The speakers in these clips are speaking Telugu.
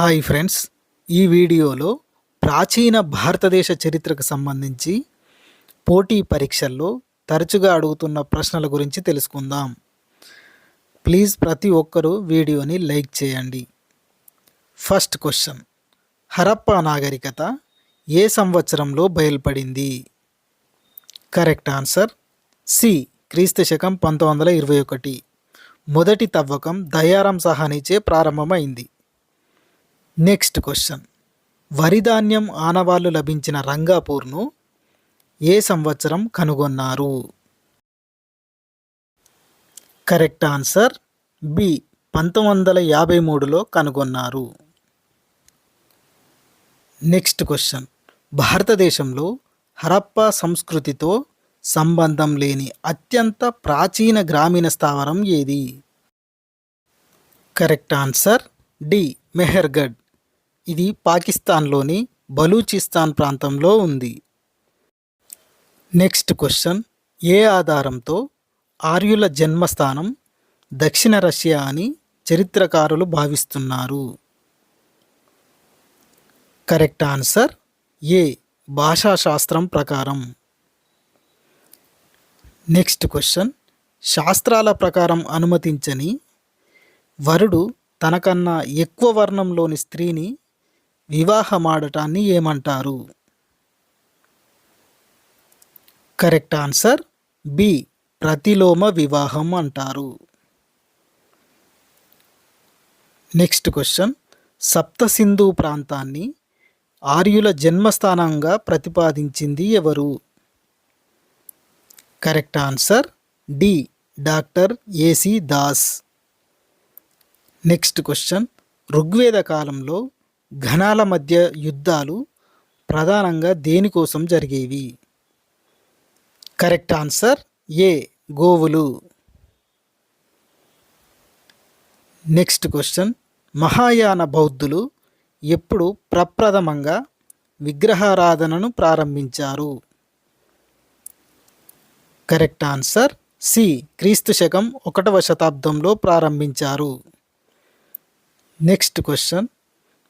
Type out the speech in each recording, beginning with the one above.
Hi friends. ఈ వీడియోలో ప్రాచీన భారతదేశ చరిత్రకు సంబంధించి పోటీ పరీక్షల్లో తరచుగా అడుగుతున్న ప్రశ్నల గురించి తెలుసుకుందాం. ప్లీజ్ ప్రతి ఒక్కరూ వీడియోని లైక్ చేయండి. First question. హరప్పా నాగరికత ఏ సంవత్సరంలో బయలుపడింది? Correct answer C. క్రీస్తు శకం పంతొమ్మిది వందల ఇరవై ఒకటి. మొదటి తవ్వకం దయారాం సహానిచే ప్రారంభమైంది. నెక్స్ట్ క్వశ్చన్ వరిధాన్యం ఆనవాళ్ళు లభించిన రంగాపూర్ను ఏ సంవత్సరం కనుగొన్నారు? కరెక్ట్ ఆన్సర్ బి పంతొమ్మిది వందల యాభై మూడులో కనుగొన్నారు. నెక్స్ట్ క్వశ్చన్ భారతదేశంలో హరప్పా సంస్కృతితో సంబంధం లేని అత్యంత ప్రాచీన గ్రామీణ స్థావరం ఏది? కరెక్ట్ ఆన్సర్ డి మెహర్గఢ్ ఇది పాకిస్తాన్లోని బలూచిస్తాన్ ప్రాంతంలో ఉంది. Next question. ఏ ఆధారంతో ఆర్యుల జన్మస్థానం దక్షిణ రష్యా అని చరిత్రకారులు భావిస్తున్నారు? Correct answer. ఏ. భాషాశాస్త్రం ప్రకారం. Next question. శాస్త్రాల ప్రకారం అనుమతించని వరుడు తనకన్నా ఎక్కువ వర్ణంలోని స్త్రీని వివాహమాడటాన్ని ఏమంటారు? Correct answer B. ప్రతిలోమ వివాహం అంటారు. Next question. సప్త సింధు ప్రాంతాన్ని ఆర్యుల జన్మస్థానంగా ప్రతిపాదించింది ఎవరు? Correct answer D. Doctor A C Das. Next question. Rigveda కాలంలో ఘనాల మధ్య యుద్ధాలు ప్రధానంగా దేనికోసం జరిగేవి? కరెక్ట్ ఆన్సర్ ఏ గోవులు. నెక్స్ట్ క్వశ్చన్ మహాయాన బౌద్ధులు ఎప్పుడు ప్రప్రథమంగా విగ్రహారాధనను ప్రారంభించారు. కరెక్ట్ ఆన్సర్ సి క్రీస్తు శకం ఒకటవ శతాబ్దంలో ప్రారంభించారు. నెక్స్ట్ క్వశ్చన్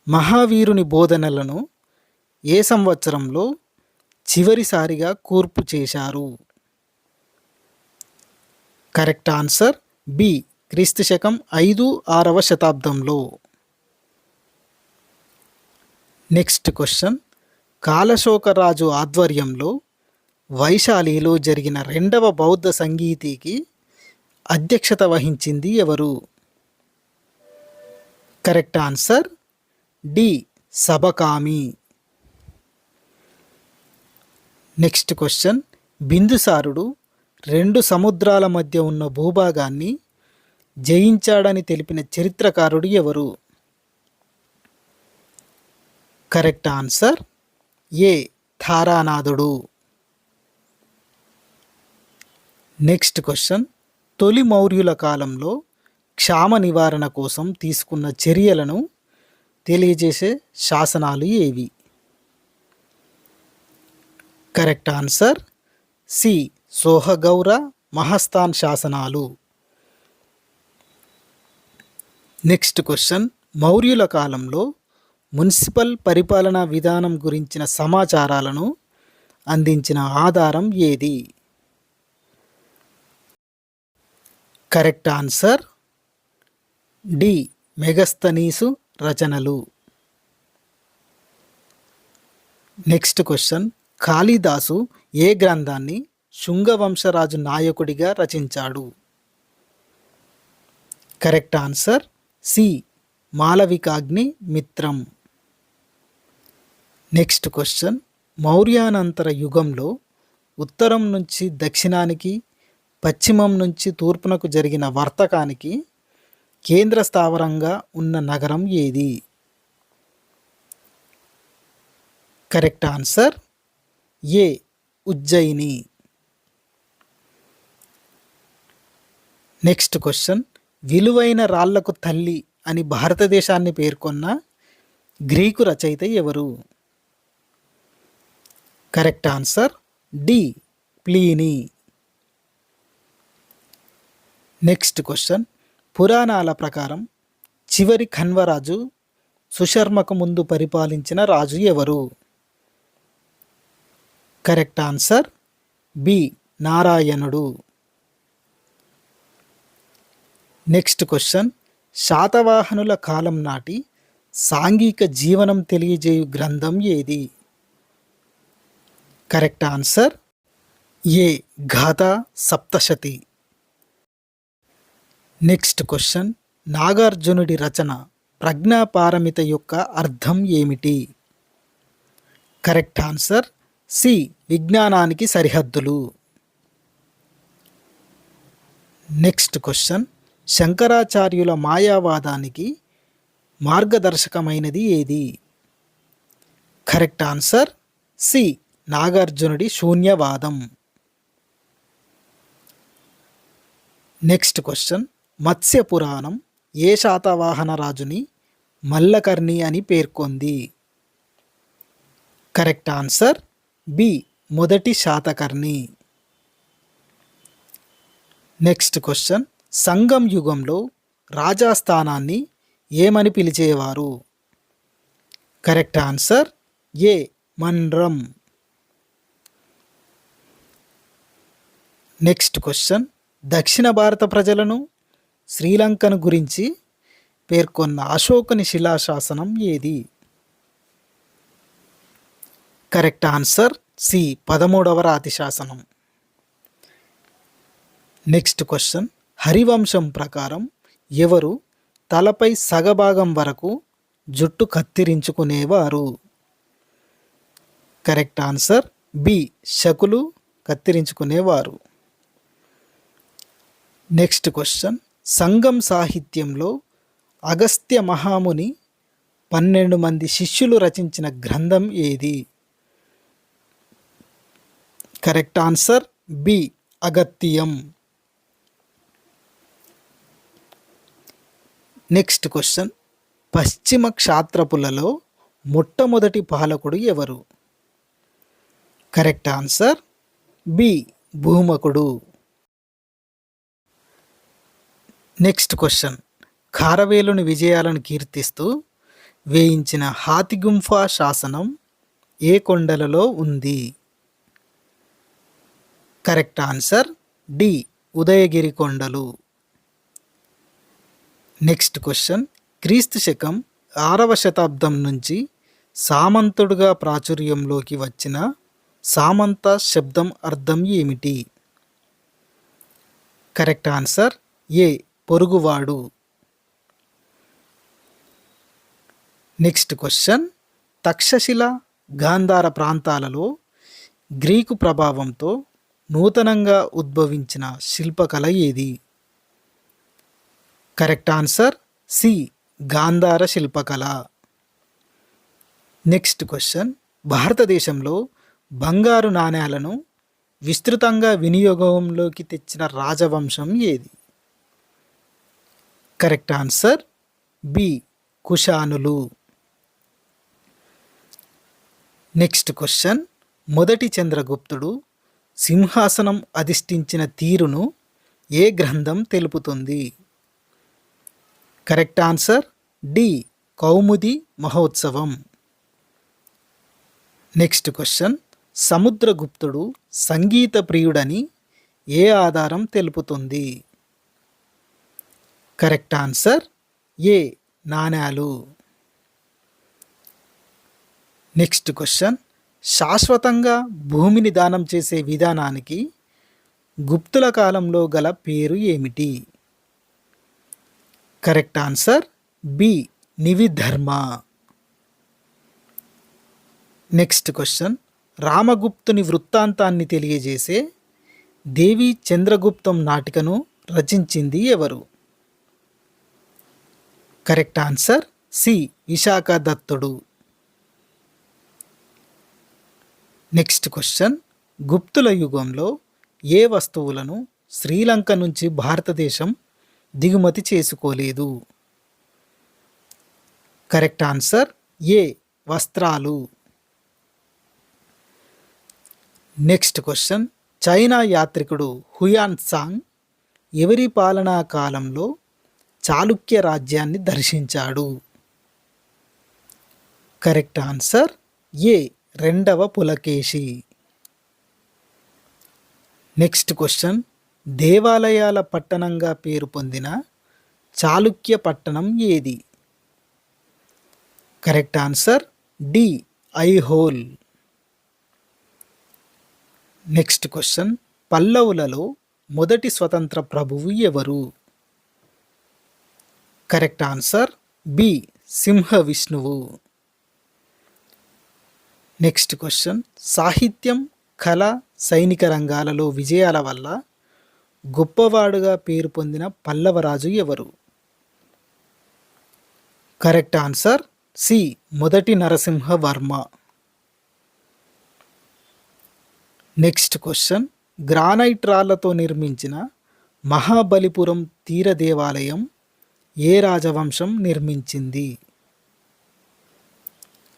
మహావీరుని బోధనలను ఏ సంవత్సరంలో చివరిసారిగా కూర్పు చేశారు? కరెక్ట్ ఆన్సర్ బి క్రీస్తు శకం ఐదు ఆరవ శతాబ్దంలో. Next question. కాలశోకరాజు ఆధ్వర్యంలో వైశాలిలో జరిగిన రెండవ బౌద్ధ సంగీతికి అధ్యక్షత వహించింది ఎవరు? Correct answer D సబకామి next question. బిందుసారుడు రెండు సముద్రాల మధ్య ఉన్న భూభాగాన్ని జయించాడని తెలిపిన చరిత్రకారుడు ఎవరు? కరెక్ట్ ఆన్సర్ ఏ తారానాథుడు నెక్స్ట్ క్వశ్చన్. తొలి మౌర్యుల కాలంలో క్షామ నివారణ కోసం తీసుకున్న చర్యలను తెలియజేసే శాసనాలు ఏవి? Correct answer C. Sohgaura Mahasthan శాసనాలు. Next question. మౌర్యుల కాలంలో మున్సిపల్ పరిపాలనా విధానం గురించిన సమాచారాలను అందించిన ఆధారం ఏది? Correct answer D. మెగస్తనీసు రచనలు. నెక్స్ట్ క్వశ్చన్ కాళిదాసు ఏ గ్రంథాన్ని శుంగవంశరాజు నాయకుడిగా రచించాడు? Correct answer C Malavikagnimitram. Next question మౌర్యానంతర యుగంలో ఉత్తరం నుంచి దక్షిణానికి పశ్చిమం నుంచి తూర్పునకు జరిగిన వర్తకానికి కేంద్ర స్థావరంగా ఉన్న నగరం ఏది? Correct answer A Ujjayini. Next question. విలువైన రాళ్ళకు తల్లి అని భారతదేశాన్ని పేర్కొన్న గ్రీకు రచయిత ఎవరు? Correct answer D Pliny. Next question. పురాణాల ప్రకారం చివరి ఖన్వరాజు సుశర్మకు ముందు పరిపాలించిన రాజు ఎవరు? Correct answer B. నారాయణుడు. Next question. శాతవాహనుల కాలం నాటి సాంఘిక జీవనం తెలియజేయు గ్రంథం ఏది? Correct answer A. Gatha Saptashati. Next question నాగార్జునుడి రచన ప్రజ్ఞాపారమిత యొక్క అర్థం ఏమిటి? కరెక్ట్ ఆన్సర్ సి విజ్ఞానానికి సరిహద్దులు. నెక్స్ట్ క్వశ్చన్ శంకరాచార్యుల మాయావాదానికి మార్గదర్శకమైనది ఏది? కరెక్ట్ ఆన్సర్ సి నాగార్జునుడి శూన్యవాదం. నెక్స్ట్ క్వశ్చన్ మత్స్య పురాణం ఏ శాతవాహన రాజుని మల్లకర్ణి అని పేర్కొంది. కరెక్ట్ ఆన్సర్ బి మొదటి శాతకర్ణి. నెక్స్ట్ క్వశ్చన్ సంగం యుగంలో రాజాస్థానాన్ని ఏమని పిలిచేవారు? Correct answer A Manram next question దక్షిణ భారత ప్రజలను శ్రీలంకను గురించి పేర్కొన్న అశోకుని శిలాశాసనం ఏది? కరెక్ట్ ఆన్సర్ సి పదమూడవ రాతి శాసనం. Next question. హరివంశం ప్రకారం ఎవరు తలపై సగభాగం వరకు జుట్టు కత్తిరించుకునేవారు? కరెక్ట్ ఆన్సర్ బి శకులు కత్తిరించుకునేవారు. Next question. సంగం సాహిత్యంలో అగస్త్య మహాముని పన్నెండు మంది శిష్యులు రచించిన గ్రంథం ఏది? Correct answer B Agathiyam. Next question. పశ్చిమ క్షాత్రపులలో మొట్టమొదటి పాలకుడు ఎవరు? కరెక్ట్ ఆన్సర్ బి భూమకుడు. నెక్స్ట్ క్వశ్చన్ ఖారవేలుని విజయాలను కీర్తిస్తూ వేయించిన హాతిగుంఫా శాసనం ఏ కొండలలో ఉంది? కరెక్ట్ ఆన్సర్ డి ఉదయగిరి కొండలు. నెక్స్ట్ క్వశ్చన్ క్రీస్తు శకం ఆరవ శతాబ్దం నుంచి సామంతుడుగా ప్రాచుర్యంలోకి వచ్చిన సామంత శబ్దం అర్థం ఏమిటి? కరెక్ట్ ఆన్సర్ ఏ పొరుగువాడు. నెక్స్ట్ క్వశ్చన్ తక్షశిల గాంధార ప్రాంతాలలో గ్రీకు ప్రభావంతో నూతనంగా ఉద్భవించిన శిల్పకళ ఏది? Correct answer C. గాంధార శిల్పకళ. నెక్స్ట్ క్వశ్చన్ భారతదేశంలో బంగారు నాణ్యాలను విస్తృతంగా వినియోగంలోకి తెచ్చిన రాజవంశం ఏది? Correct answer B కుషానులు. Next question. మొదటి చంద్రగుప్తుడు సింహాసనం అధిష్ఠించిన తీరును ఏ గ్రంథం తెలుపుతుంది? కరెక్ట్ ఆన్సర్ డి కౌముది మహోత్సవం. Next question. సముద్రగుప్తుడు సంగీత ప్రియుడని ఏ ఆధారం తెలుపుతుంది? కరెక్ట్ ఆన్సర్ ఏ నాణ్యాలు నెక్స్ట్ క్వశ్చన్. శాశ్వతంగా భూమిని దానం చేసే విధానానికి గుప్తుల కాలంలో గల పేరు ఏమిటి? Correct answer B నివిధర్మ. Next question. రామగుప్తుని వృత్తాంతాన్ని తెలియజేసే దేవి చంద్రగుప్తం నాటికను రచించింది ఎవరు? కరెక్ట్ ఆన్సర్ సి విశాఖ దత్తుడు. Next question. గుప్తుల యుగంలో ఏ వస్తువులను శ్రీలంక నుంచి భారతదేశం దిగుమతి చేసుకోలేదు? కరెక్ట్ ఆన్సర్ ఏ వస్త్రాలు. Next question. చైనా యాత్రికుడు హుయాన్ సాంగ్ ఎవరి పాలనా కాలంలో చాళుక్య రాజ్యాన్ని దర్శించాడు. కరెక్ట్ ఆన్సర్ ఏ రెండవ పులకేశి. నెక్స్ట్ క్వశ్చన్ దేవాలయాల పట్టణంగా పేరు పొందిన చాళుక్య పట్టణం ఏది? Correct answer D Aihole. Next question పల్లవులలో మొదటి స్వతంత్ర ప్రభువు ఎవరు? కరెక్ట్ ఆన్సర్ బి సింహ విష్ణువు. Next question. సాహిత్యం కళ సైనిక రంగాలలో విజయాల వల్ల గొప్పవాడుగా పేరు పొందిన పల్లవరాజు ఎవరు? కరెక్ట్ ఆన్సర్ సి మొదటి నరసింహవర్మ. Next question. గ్రానైట్ రాళ్ళతో నిర్మించిన మహాబలిపురం తీర దేవాలయం ఏ రాజవంశం నిర్మించింది?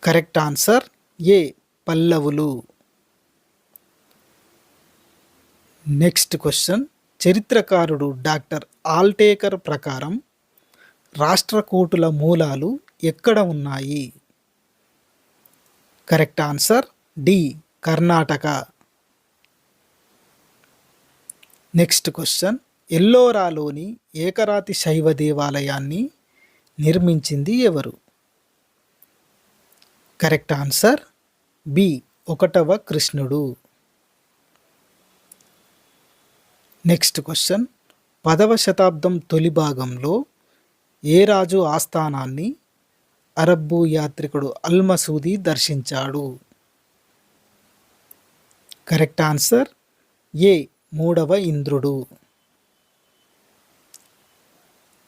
Correct answer A పల్లవులు. Next question. చరిత్రకారుడు డాక్టర్ ఆల్టేకర్ ప్రకారం రాష్ట్రకూటుల మూలాలు ఎక్కడ ఉన్నాయి? Correct answer D Karnataka. Next question. ఎల్లోరాలోని ఏకరాతి శైవ దేవాలయాన్ని నిర్మించింది ఎవరు? Correct answer B. ఒకటవ కృష్ణుడు. నెక్స్ట్ క్వశ్చన్ పదవ శతాబ్దం తొలి భాగంలో ఏ రాజు ఆస్థానాన్ని అరబ్బు యాత్రికుడు అల్మసూది దర్శించాడు? Correct answer A. మూడవ ఇంద్రుడు.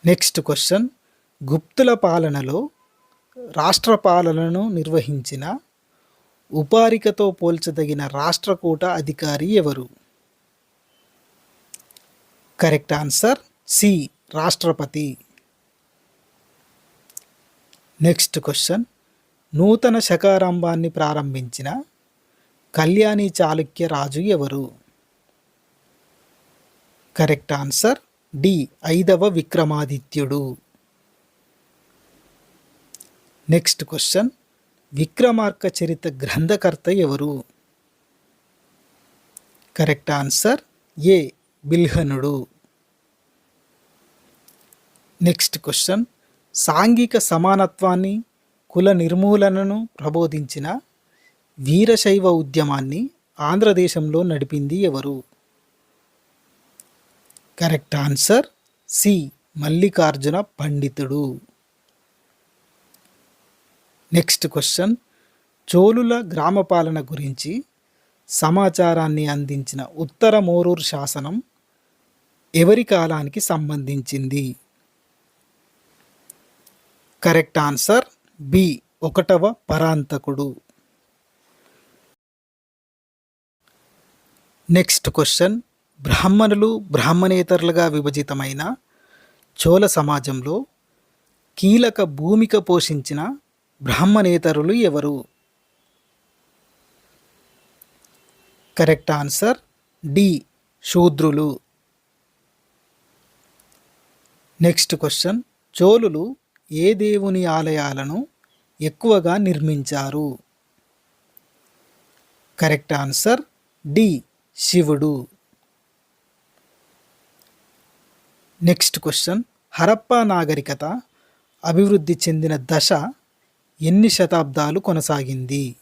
నెక్స్ట్ క్వశ్చన్ గుప్తుల పాలనలో రాష్ట్ర పాలనను నిర్వహించిన ఉపారికతో పోల్చదగిన రాష్ట్రకూట అధికారి ఎవరు? Correct answer C Rashtrapati. Next question నూతన శకారంభాన్ని ప్రారంభించిన కళ్యాణి చాళుక్య రాజు ఎవరు? కరెక్ట్ ఆన్సర్ డి ఐదవ విక్రమాదిత్యుడు. నెక్స్ట్ క్వశ్చన్ విక్రమార్క చరిత గ్రంథకర్త ఎవరు? కరెక్ట్ ఆన్సర్ ఏ బిల్హనుడు నెక్స్ట్ క్వశ్చన్ సాంఘిక సమానత్వాన్ని కుల నిర్మూలనను ప్రబోధించిన వీరశైవ ఉద్యమాన్ని ఆంధ్రదేశంలో నడిపింది ఎవరు? కరెక్ట్ ఆన్సర్ సి మల్లికార్జున పండితుడు. నెక్స్ట్ క్వశ్చన్ చోళుల గ్రామపాలన గురించి సమాచారాన్ని అందించిన ఉత్తర మోరూర్ శాసనం ఎవరి కాలానికి సంబంధించింది? కరెక్ట్ ఆన్సర్ బి ఒకటవ పరాంతకుడు. నెక్స్ట్ క్వశ్చన్ బ్రాహ్మణులు బ్రాహ్మణేతరులుగా విభజితమైన చోళ సమాజంలో కీలక భూమిక పోషించిన బ్రాహ్మణేతరులు ఎవరు? Correct answer D. శూద్రులు. Next question. చోళులు ఏ దేవుని ఆలయాలను ఎక్కువగా నిర్మించారు? Correct answer D. శివుడు. నెక్స్ట్ క్వశ్చన్ హరప్పా నాగరికత అభివృద్ధి చెందిన దశ ఎన్ని శతాబ్దాలు కొనసాగింది?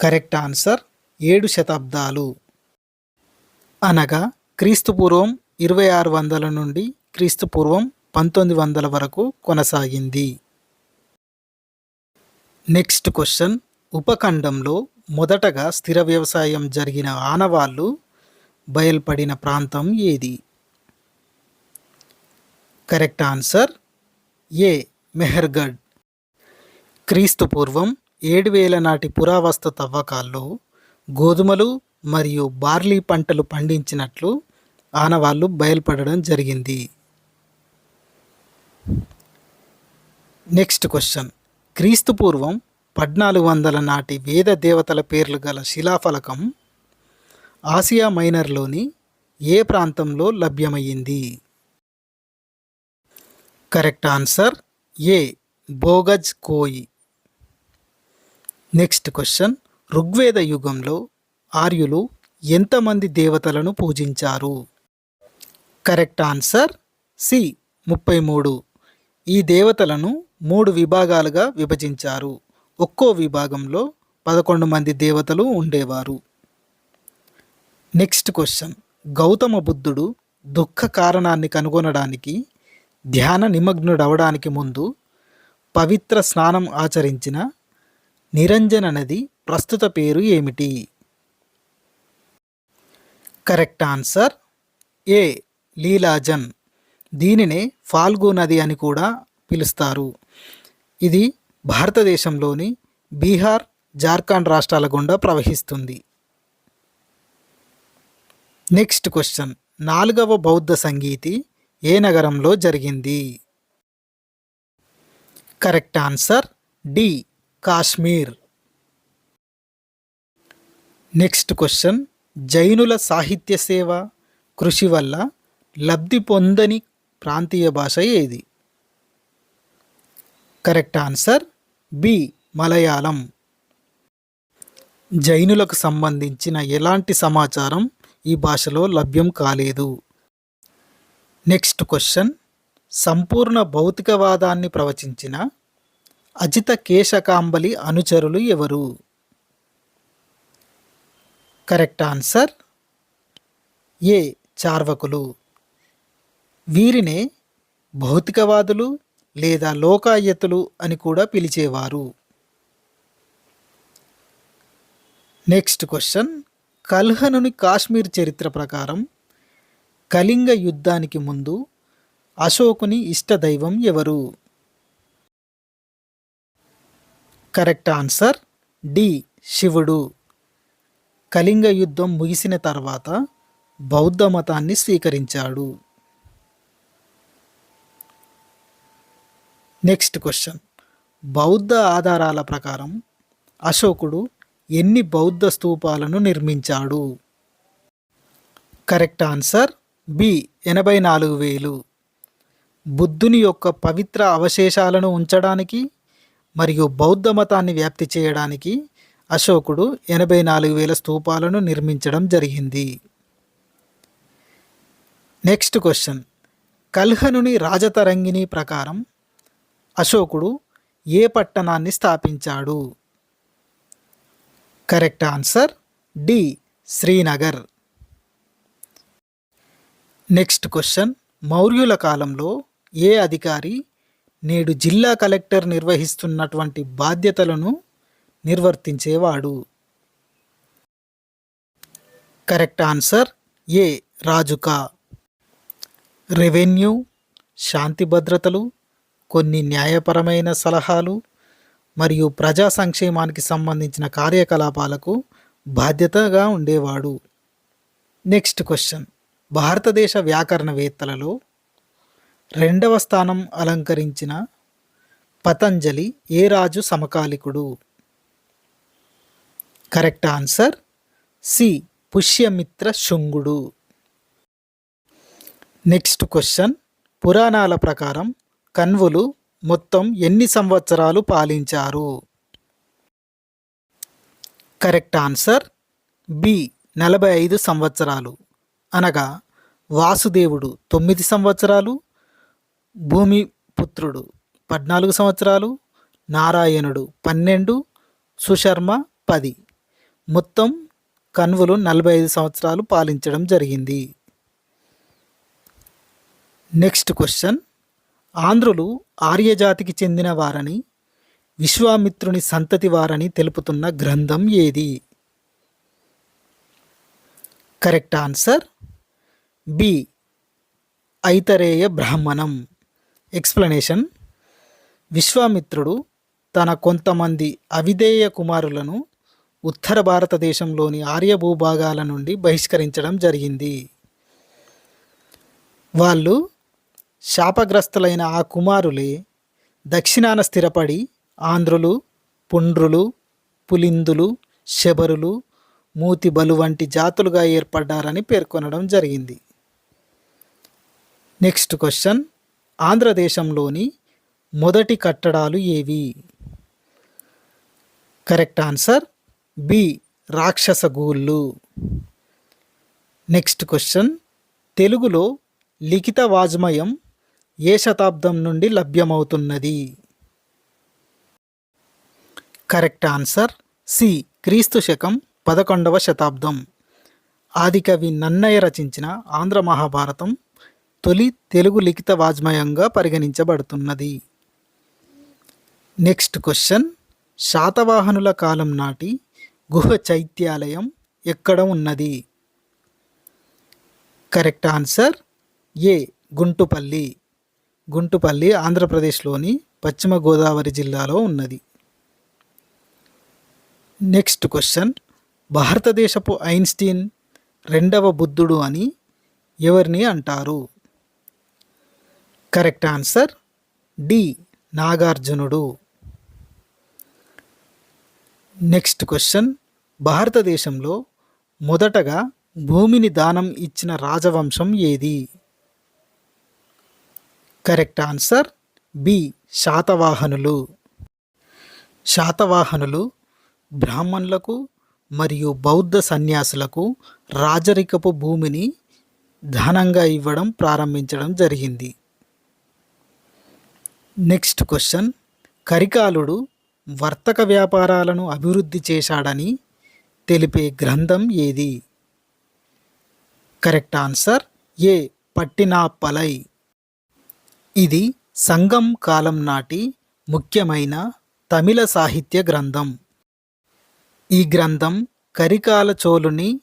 కరెక్ట్ ఆన్సర్ ఏడు శతాబ్దాలు. అనగా క్రీస్తుపూర్వం ఇరవై ఆరు వందల నుండి క్రీస్తుపూర్వం పంతొమ్మిది వందల వరకు కొనసాగింది. నెక్స్ట్ క్వశ్చన్ ఉపఖండంలో మొదటగా స్థిర వ్యవసాయం జరిగిన ఆనవాళ్ళు బయల్పడిన ప్రాంతం ఏది? కరెక్ట్ ఆన్సర్ ఏ. మెహర్గఢ్ క్రీస్తు పూర్వం ఏడు వేల నాటి పురావస్తు తవ్వకాల్లో గోధుమలు మరియు బార్లీ పంటలు పండించినట్లు ఆనవాళ్ళు బయలుపడడం జరిగింది. Next question. క్రీస్తు పూర్వం పద్నాలుగు వందల నాటి వేద దేవతల పేర్లు గల శిలాఫలకం ఆసియా మైనర్లోని ఏ ప్రాంతంలో లభ్యమయ్యింది? కరెక్ట్ ఆన్సర్ ఏ బోగజ్ కోయి. నెక్స్ట్ క్వశ్చన్ ఋగ్వేద యుగంలో ఆర్యులు ఎంతమంది దేవతలను పూజించారు? కరెక్ట్ ఆన్సర్ సి ముప్పై మూడు. ఈ దేవతలను మూడు విభాగాలుగా విభజించారు. ఒక్కో విభాగంలో పదకొండు మంది దేవతలు ఉండేవారు. నెక్స్ట్ క్వశ్చన్ గౌతమ బుద్ధుడు దుఃఖ కారణాన్ని కనుగొనడానికి ధ్యాన నిమగ్నుడవడానికి ముందు పవిత్ర స్నానం ఆచరించిన నిరంజన నది ప్రస్తుత పేరు ఏమిటి? Correct answer A. లీలాజన్. దీనినే ఫాల్గు నది అని కూడా పిలుస్తారు. ఇది భారతదేశంలోని బీహార్ జార్ఖండ్ రాష్ట్రాల గుండా ప్రవహిస్తుంది. Next question. నాలుగవ బౌద్ధ సంగీతి ఏ నగరంలో జరిగింది? Correct answer D Kashmir. Next question జైనుల సాహిత్య సేవ కృషి వల్ల లబ్ధి పొందని ప్రాంతీయ భాష ఏది? Correct answer B Malayalam. జైనులకు సంబంధించిన ఎలాంటి సమాచారం ఈ భాషలో లభ్యం కాలేదు? నెక్స్ట్ క్వశ్చన్ సంపూర్ణ భౌతికవాదాన్ని ప్రవచించిన అజిత కేశకాంబలి అనుచరులు ఎవరు? Correct answer A. చార్వకులు. వీరినే భౌతికవాదులు లేదా లోకాయతులు అని కూడా పిలిచేవారు. నెక్స్ట్ క్వశ్చన్ కల్హనుని కాశ్మీర్ చరిత్ర ప్రకారం కళింగ యుద్ధానికి ముందు అశోకుని ఇష్టదైవం ఎవరు? Correct answer D. శివుడు. కళింగ యుద్ధం ముగిసిన తర్వాత బౌద్ధ మతాన్ని స్వీకరించాడు. Next question. బౌద్ధ ఆధారాల ప్రకారం అశోకుడు ఎన్ని బౌద్ధ స్తూపాలను నిర్మించాడు? కరెక్ట్ ఆన్సర్ బి ఎనభై నాలుగు వేలు. బుద్ధుని యొక్క పవిత్ర అవశేషాలను ఉంచడానికి మరియు బౌద్ధ మతాన్ని వ్యాప్తి చేయడానికి అశోకుడు ఎనభై నాలుగు వేల స్తూపాలను నిర్మించడం జరిగింది. Next question. కల్హనుని రాజతరంగిణి ప్రకారం అశోకుడు ఏ పట్టణాన్ని స్థాపించాడు? Correct answer D Srinagar. Next question. మౌర్యుల కాలంలో ఏ అధికారి నేడు జిల్లా కలెక్టర్ నిర్వహిస్తున్నటువంటి బాధ్యతలను నిర్వర్తించేవాడు? Correct answer A Rajuka. Revenue శాంతి భద్రతలు కొన్ని న్యాయపరమైన సలహాలు మరియు ప్రజా సంక్షేమానికి సంబంధించిన కార్యకలాపాలకు బాధ్యతగా ఉండేవాడు. Next question. భారతదేశ వ్యాకరణవేత్తలలో రెండవ స్థానం అలంకరించిన పతంజలి ఏ రాజు సమకాలికుడు? Correct answer C. పుష్యమిత్ర శుంగుడు. నెక్స్ట్ క్వశ్చన్ పురాణాల ప్రకారం కన్వులు మొత్తం ఎన్ని సంవత్సరాలు పాలించారు? Correct answer B. నలభై ఐదు సంవత్సరాలు అనగా వాసుదేవుడు తొమ్మిది సంవత్సరాలు భూమిపుత్రుడు పద్నాలుగు సంవత్సరాలు నారాయణుడు పన్నెండు సుశర్మ పది. మొత్తం కన్వులు నలభై ఐదు సంవత్సరాలు పాలించడం జరిగింది. Next question. ఆంధ్రులు ఆర్యజాతికి చెందిన వారని విశ్వామిత్రుని సంతతి వారని తెలుపుతున్న గ్రంథం ఏది? Correct answer B. ఐతరేయ బ్రాహ్మణం. ఎక్స్ప్లెనేషన్. విశ్వామిత్రుడు తన కొంతమంది అవిధేయ కుమారులను ఉత్తర భారతదేశంలోని ఆర్య భూభాగాల నుండి బహిష్కరించడం జరిగింది. వాళ్ళు శాపగ్రస్తులైన ఆ కుమారులే దక్షిణాన స్థిరపడి ఆంధ్రులు పుండ్రులు పులిందులు శబరులు మూతిబలు వంటి జాతులుగా ఏర్పడ్డారని పేర్కొనడం జరిగింది. నెక్స్ట్ క్వశ్చన్ ఆంధ్రదేశంలోని మొదటి కట్టడాలు ఏవి? కరెక్ట్ ఆన్సర్ బి రాక్షస గూళ్ళు. నెక్స్ట్ క్వశ్చన్ తెలుగులో లిఖిత వాజ్మయం ఏ శతాబ్దం నుండి లభ్యమవుతున్నది? కరెక్ట్ ఆన్సర్ సి క్రీస్తు శకం పదకొండవ శతాబ్దం. ఆదికవి నన్నయ్య రచించిన ఆంధ్ర మహాభారతం. తొలి తెలుగు లిఖిత వాజ్మయంగా పరిగణించబడుతున్నది. నెక్స్ట్ క్వశ్చన్ శాతవాహనుల కాలం నాటి గుహ చైత్యాలయం ఎక్కడ ఉన్నది? Correct answer A Guntupalli. Guntupalli ఆంధ్రప్రదేశ్లోని పశ్చిమ గోదావరి జిల్లాలో ఉన్నది. నెక్స్ట్ క్వశ్చన్ భారతదేశపు ఐన్స్టీన్ రెండవ బుద్ధుడు అని ఎవరిని అంటారు? Correct answer D నాగార్జునుడు. Next question. భారతదేశంలో మొదటగా భూమిని దానం ఇచ్చిన రాజవంశం ఏది? కరెక్ట్ ఆన్సర్ బి శాతవాహనులు. శాతవాహనులు బ్రాహ్మణులకు మరియు బౌద్ధ సన్యాసులకు రాజరికపు భూమిని దానంగా ఇవ్వడం ప్రారంభించడం జరిగింది. నెక్స్ట్ క్వశ్చన్ కరికాలుడు వర్తక వ్యాపారాలను అభివృద్ధి చేశాడని తెలిపే గ్రంథం ఏది? Correct answer A. పట్టినాపలై. ఇది సంగం కాలం నాటి ముఖ్యమైన తమిళ సాహిత్య గ్రంథం. ఈ గ్రంథం కరికాల చోళుని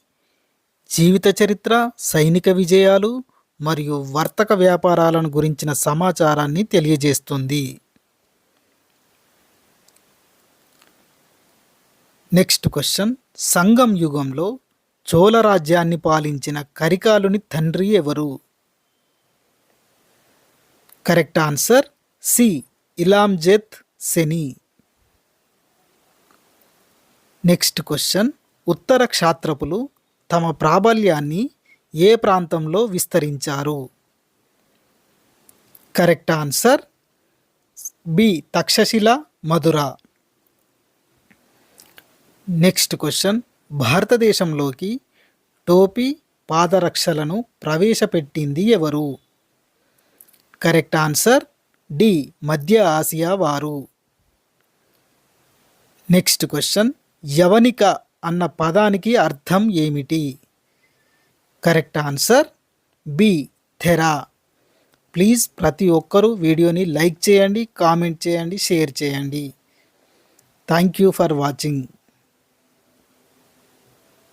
జీవిత చరిత్ర సైనిక విజయాలు మరియు వర్తక వ్యాపారాలను గురించిన సమాచారాన్ని తెలియజేస్తుంది. Next question. సంగం యుగంలో చోళ రాజ్యాన్ని పాలించిన కరికాలుని తండ్రి ఎవరు? Correct answer C. Ilanjet Senni next question. ఉత్తర క్షాత్రపులు తమ ప్రాబల్యాన్ని ఏ ప్రాంతంలో విస్తరించారు? Correct answer B. Takshashila Mathura. Next question. భారతదేశంలోకి టోపీ పాదరక్షలను ప్రవేశపెట్టింది ఎవరు? Correct answer D. మధ్య ఆసియా వారు. Next question. యవనిక అన్న పదానికి అర్థం ఏమిటి? కరెక్ట్ ఆన్సర్ బి థెరా ప్లీజ్ ప్రతి ఒక్కరూ వీడియోని లైక్ చేయండి కామెంట్ చేయండి షేర్ చేయండి. Thank you for watching.